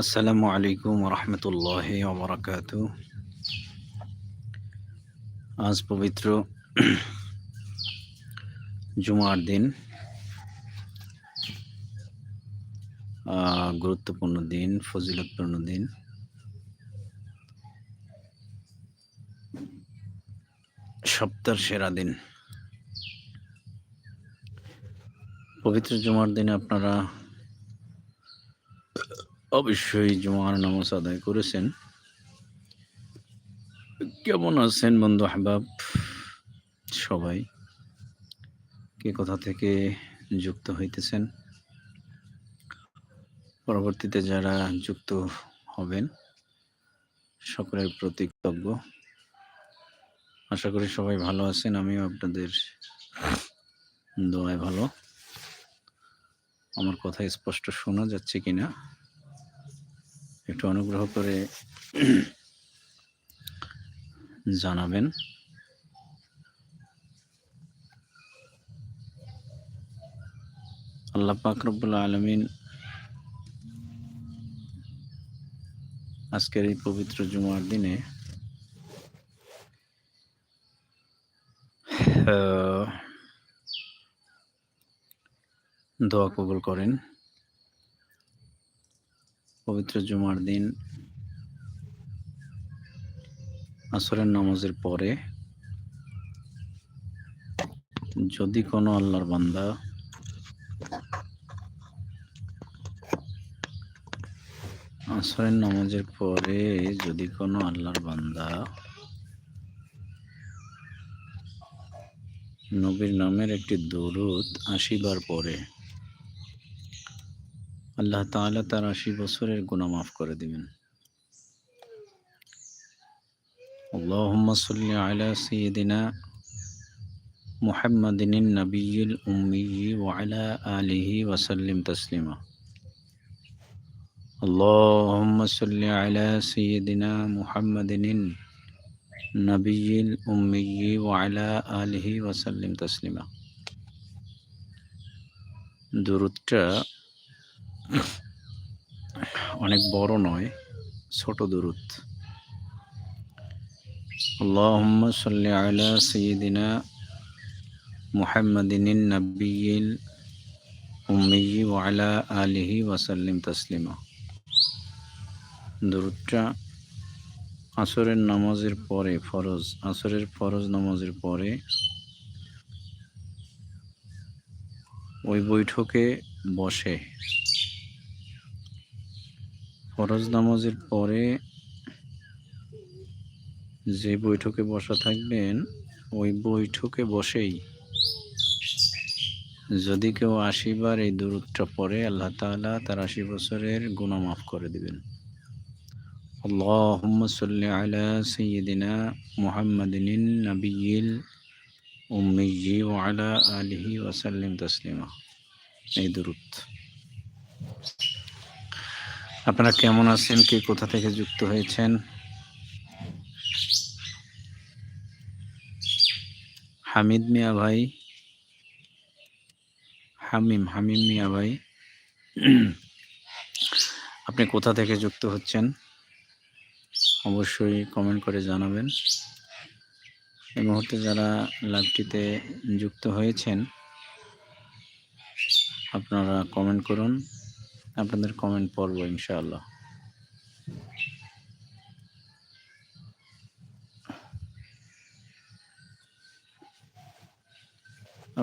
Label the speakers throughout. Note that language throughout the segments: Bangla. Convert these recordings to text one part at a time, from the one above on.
Speaker 1: আসসালামু আলাইকুম রহমতুল্লাহ ওবরাকাত। আজ পবিত্র জুমার দিন। গুরুত্বপূর্ণ দিন, ফজিলতপূর্ণ দিন। সপ্তাহের সেরা দিন। পবিত্র জুমার দিনে আপনারা অবশ্যই জুমার নামাজ আদায় করেছেন। কেমন আছেন বন্ধু আহবাব? সবাই কে কোথা থেকে যুক্ত হইতেছেন? পরবর্তীতে যারা যুক্ত হবেন, সকলের প্রতি কৃতজ্ঞ। আশা করি সবাই ভালো আছেন, আমিও আপনাদের দোয়ায় ভালো। আমার কথা স্পষ্ট শোনা যাচ্ছে কিনা? একটু অনুগ্রহ করে জানাবেন। আল্লাহ রব্বুল আলমিন আজকের এই পবিত্র জুমার দিনে দোয়া কবুল করেন। পবিত্র জুমার দিন আসরের নামাজের পরে যদি কোনো আল্লাহর বান্দা আসরের নামাজের পরে যদি কোনো আল্লাহর বান্দা নবীর নামের একটি দরুদ আশিবার পরে আল্লাহ তাআলা তার আশি বছরের গুনাহ মাফ করে দিবেন اللهم صل على سيدنا محمد النبي الأمي وعلى آله وسلم تسليما اللهم صل على سيدنا محمد النبي الأمي وعلى آله وسلم تسليما দূরটা অনেক বড় নয় ছোট দূরত اللهم صل على سيدنا محمد النبي الأمي وعلى آله وسلم تسليما দরুদটা আসরের নামাজের পরে ফরজ আসরের ফরজ নামাজের পরে ওই বৈঠকে বসে ফরজ নামাজের পরে যে বৈঠকে বসা থাকবেন ওই বৈঠকে বসেই যদি কেউ আশিবার এই দূরত্বটা পড়ে আল্লাহ তাআলা তার আশি বছরের গুনাহ মাফ করে দিবেন اللهم صل على سيدنا محمد النبي الأمي وعلى آله وسلم تسليما এই দূরত আপনারা কেমন আছেন? কে কোথা থেকে যুক্ত হয়েছেন? হামিদ মিয়া ভাই। হামিম হামিম মিয়া ভাই। আপনি কোথা থেকে যুক্ত হচ্ছেন? অবশ্যই কমেন্ট করে জানাবেন। এই মুহূর্তে যারা লাইভটিতে যুক্ত হয়েছেন, আপনারা কমেন্ট করুন। আপনাদের কমেন্ট পড়ব, ইনশাআল্লাহ।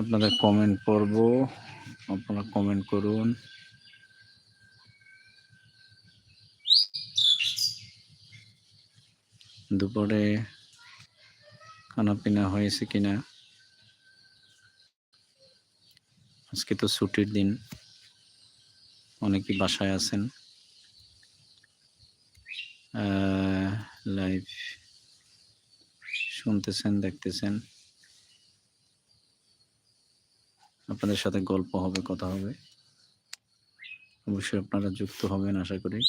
Speaker 1: আপনাদের কমেন্ট পড়ব, আপনারা কমেন্ট করুন। দুপুরে খানা পিনা হয়েছে কিনা? আজকে তো ছুটির দিন। অনেকেই বাসায় আছেন। লাইভ শুনতেছেন, দেখতেছেন। আপনাদের সাথে গল্প হবে, কথা হবে। অবশ্যই আপনারা যুক্ত হবেন, আশা করি।